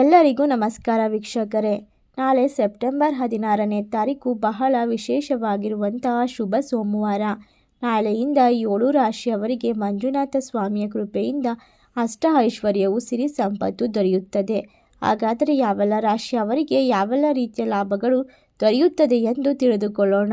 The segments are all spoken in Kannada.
ಎಲ್ಲರಿಗೂ ನಮಸ್ಕಾರ ವೀಕ್ಷಕರೇ. ನಾಳೆ ಸೆಪ್ಟೆಂಬರ್ ಹದಿನಾರನೇ ತಾರೀಕು ಬಹಳ ವಿಶೇಷವಾಗಿರುವಂತಹ ಶುಭ ಸೋಮವಾರ. ನಾಳೆಯಿಂದ ಏಳು ರಾಶಿಯವರಿಗೆ ಮಂಜುನಾಥ ಸ್ವಾಮಿಯ ಕೃಪೆಯಿಂದ ಅಷ್ಟ ಐಶ್ವರ್ಯವು ಸಿರಿ ಸಂಪತ್ತು ದೊರೆಯುತ್ತದೆ. ಹಾಗಾದರೆ ಯಾವೆಲ್ಲ ರಾಶಿಯವರಿಗೆ ಯಾವೆಲ್ಲ ರೀತಿಯ ಲಾಭಗಳು ದೊರೆಯುತ್ತದೆ ಎಂದು ತಿಳಿದುಕೊಳ್ಳೋಣ.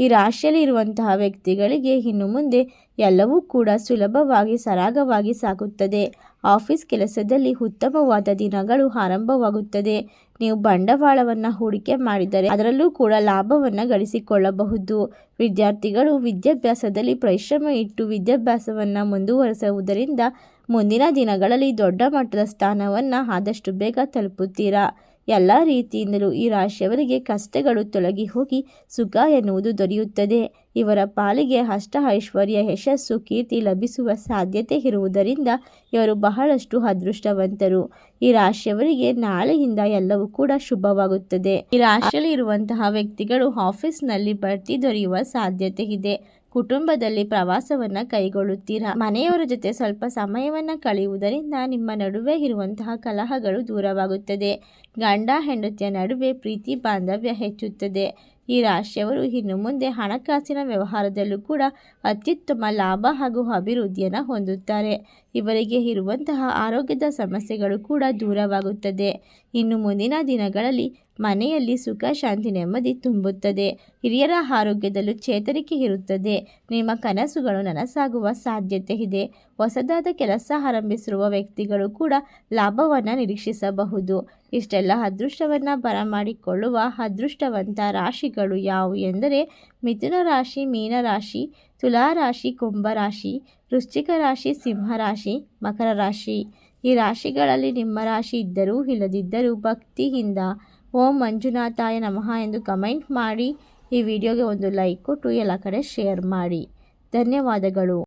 ಈ ರಾಶಿಯಲ್ಲಿ ಇರುವಂತಹ ವ್ಯಕ್ತಿಗಳಿಗೆ ಇನ್ನು ಮುಂದೆ ಎಲ್ಲವೂ ಕೂಡ ಸುಲಭವಾಗಿ, ಸರಾಗವಾಗಿ ಸಾಗುತ್ತದೆ. ಆಫೀಸ್ ಕೆಲಸದಲ್ಲಿ ಉತ್ತಮವಾದ ದಿನಗಳು ಆರಂಭವಾಗುತ್ತದೆ. ನೀವು ಬಂಡವಾಳವನ್ನು ಹೂಡಿಕೆ ಮಾಡಿದರೆ ಅದರಲ್ಲೂ ಕೂಡ ಲಾಭವನ್ನು ಗಳಿಸಿಕೊಳ್ಳಬಹುದು. ವಿದ್ಯಾರ್ಥಿಗಳು ವಿದ್ಯಾಭ್ಯಾಸದಲ್ಲಿ ಪರಿಶ್ರಮ ಇಟ್ಟು ವಿದ್ಯಾಭ್ಯಾಸವನ್ನು ಮುಂದುವರಿಸುವುದರಿಂದ ಮುಂದಿನ ದಿನಗಳಲ್ಲಿ ದೊಡ್ಡ ಮಟ್ಟದ ಸ್ಥಾನವನ್ನು ಆದಷ್ಟು ಬೇಗ ತಲುಪುತ್ತೀರಾ? ಎಲ್ಲ ರೀತಿಯಿಂದಲೂ ಈ ರಾಶಿಯವರಿಗೆ ಕಷ್ಟಗಳು ತೊಲಗಿ ಹೋಗಿ ಸುಖ ಎನ್ನುವುದು ದೊರೆಯುತ್ತದೆ. ಇವರ ಪಾಲಿಗೆ ಅಷ್ಟ ಐಶ್ವರ್ಯ ಯಶಸ್ಸು, ಕೀರ್ತಿ ಲಭಿಸುವ ಸಾಧ್ಯತೆ ಇರುವುದರಿಂದ ಇವರು ಬಹಳಷ್ಟು ಅದೃಷ್ಟವಂತರು. ಈ ರಾಶಿಯವರಿಗೆ ನಾಳೆಯಿಂದ ಎಲ್ಲವೂ ಕೂಡ ಶುಭವಾಗುತ್ತದೆ. ಈ ರಾಶಿಯಲ್ಲಿ ಇರುವಂತಹ ವ್ಯಕ್ತಿಗಳು ಆಫೀಸ್ನಲ್ಲಿ ಬಡ್ತಿ ದೊರೆಯುವ ಸಾಧ್ಯತೆ ಇದೆ. ಕುಟುಂಬದಲ್ಲಿ ಪ್ರವಾಸವನ್ನು ಕೈಗೊಳ್ಳುತ್ತೀರಾ? ಮನೆಯವರ ಜೊತೆ ಸ್ವಲ್ಪ ಸಮಯವನ್ನು ಕಳೆಯುವುದರಿಂದ ನಿಮ್ಮ ನಡುವೆ ಇರುವಂತಹ ಕಲಹಗಳು ದೂರವಾಗುತ್ತದೆ. ಗಂಡ, ಹೆಂಡತಿಯ ನಡುವೆ ಪ್ರೀತಿ, ಬಾಂಧವ್ಯ ಹೆಚ್ಚುತ್ತದೆ. ಈ ರಾಶಿಯವರು ಇನ್ನು ಮುಂದೆ ಹಣಕಾಸಿನ ವ್ಯವಹಾರದಲ್ಲೂ ಕೂಡ ಅತ್ಯುತ್ತಮ ಲಾಭ ಹಾಗೂ ಅಭಿವೃದ್ಧಿಯನ್ನು ಹೊಂದುತ್ತಾರೆ. ಇವರಿಗೆ ಇರುವಂತಹ ಆರೋಗ್ಯದ ಸಮಸ್ಯೆಗಳು ಕೂಡ ದೂರವಾಗುತ್ತದೆ. ಇನ್ನು ಮುಂದಿನ ದಿನಗಳಲ್ಲಿ ಮನೆಯಲ್ಲಿ ಸುಖ, ಶಾಂತಿ, ನೆಮ್ಮದಿ ತುಂಬುತ್ತದೆ. ಹಿರಿಯರ ಆರೋಗ್ಯದಲ್ಲೂ ಚೇತರಿಕೆ ಇರುತ್ತದೆ. ನಿಮ್ಮ ಕನಸುಗಳು ನನಸಾಗುವ ಸಾಧ್ಯತೆ ಇದೆ. ಹೊಸದಾದ ಕೆಲಸ ಆರಂಭಿಸಿರುವ ವ್ಯಕ್ತಿಗಳು ಕೂಡ ಲಾಭವನ್ನು ನಿರೀಕ್ಷಿಸಬಹುದು. ಇಷ್ಟೆಲ್ಲ ಅದೃಷ್ಟವನ್ನು ಬರಮಾಡಿಕೊಳ್ಳುವ ಅದೃಷ್ಟವಂತ ರಾಶಿಗಳು ಯಾವುವು ಎಂದರೆ ಮಿಥುನ ರಾಶಿ ಮೀನರಾಶಿ ತುಲಾ ರಾಶಿ ಕುಂಭರಾಶಿ ವೃಶ್ಚಿಕ ರಾಶಿ ಸಿಂಹರಾಶಿ ಮಕರ ರಾಶಿ. ಈ ರಾಶಿಗಳಲ್ಲಿ ನಿಮ್ಮ ರಾಶಿ ಇದ್ದರೂ ಇಲ್ಲದಿದ್ದರೂ ಭಕ್ತಿಯಿಂದ ಓಂ ಮಂಜುನಾಥಾಯ ನಮಃ ಎಂದು ಕಮೆಂಟ್ ಮಾಡಿ ಈ ವಿಡಿಯೋಗೆ ಒಂದು ಲೈಕ್ ಕೊಟ್ಟು ಎಲ್ಲ ಕಡೆ ಶೇರ್ ಮಾಡಿ. ಧನ್ಯವಾದಗಳು.